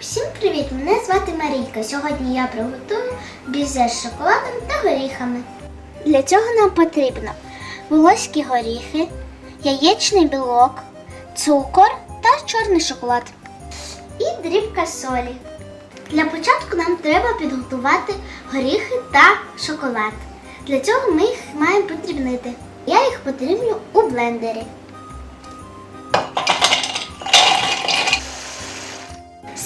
Всім привіт! Мене звати Марійка. Сьогодні я приготую бізе з шоколадом та горіхами. Для цього нам потрібно волоські горіхи, яєчний білок, цукор та чорний шоколад і дрібка солі. Для початку нам треба підготувати горіхи та шоколад. Для цього ми їх маємо подрібнити. Я їх подрібню у блендері.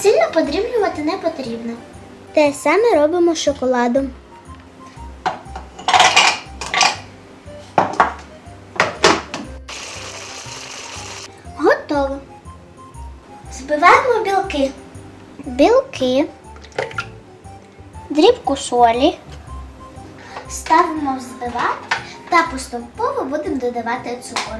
Сильно подрібнювати не потрібно. Те саме робимо з шоколадом. Готово. Збиваємо білки. Білки, дрібку солі. Ставимо взбивати та поступово будемо додавати цукор.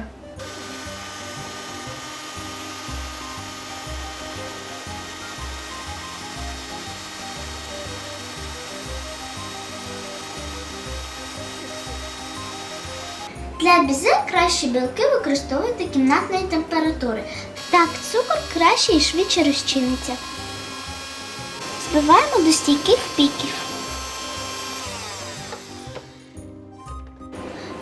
Для бізе краще білки використовувати кімнатної температури. Так, цукор краще і швидше розчиниться. Збиваємо до стійких піків.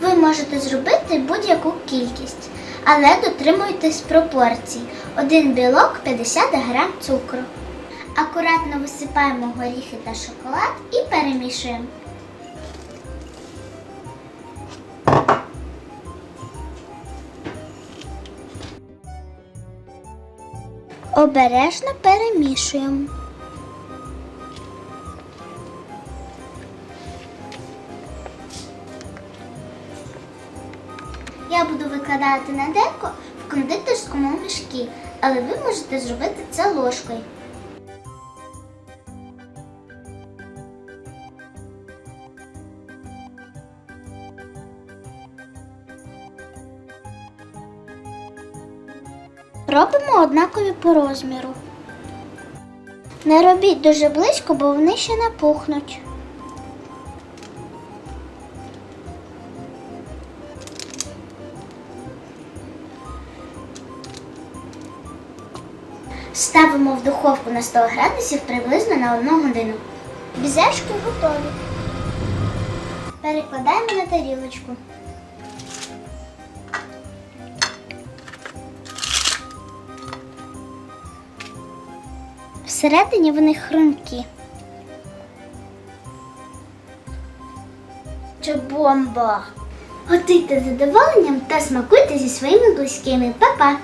Ви можете зробити будь-яку кількість, але дотримуйтесь пропорцій. Один білок 50 грам цукру. Акуратно висипаємо горіхи та шоколад і перемішуємо. Обережно перемішуємо. Я буду викладати на деко в кондитерському мішки, але ви можете зробити це ложкою. Робимо однакові по розміру. Не робіть дуже близько, бо вони ще напухнуть. Ставимо в духовку на 100 градусів приблизно на 1 годину. Бізешки готові. Перекладаємо на тарілочку. Всередині вони хрумкі. Це бомба! Готуйте задоволенням та смакуйте зі своїми близькими. Па-па!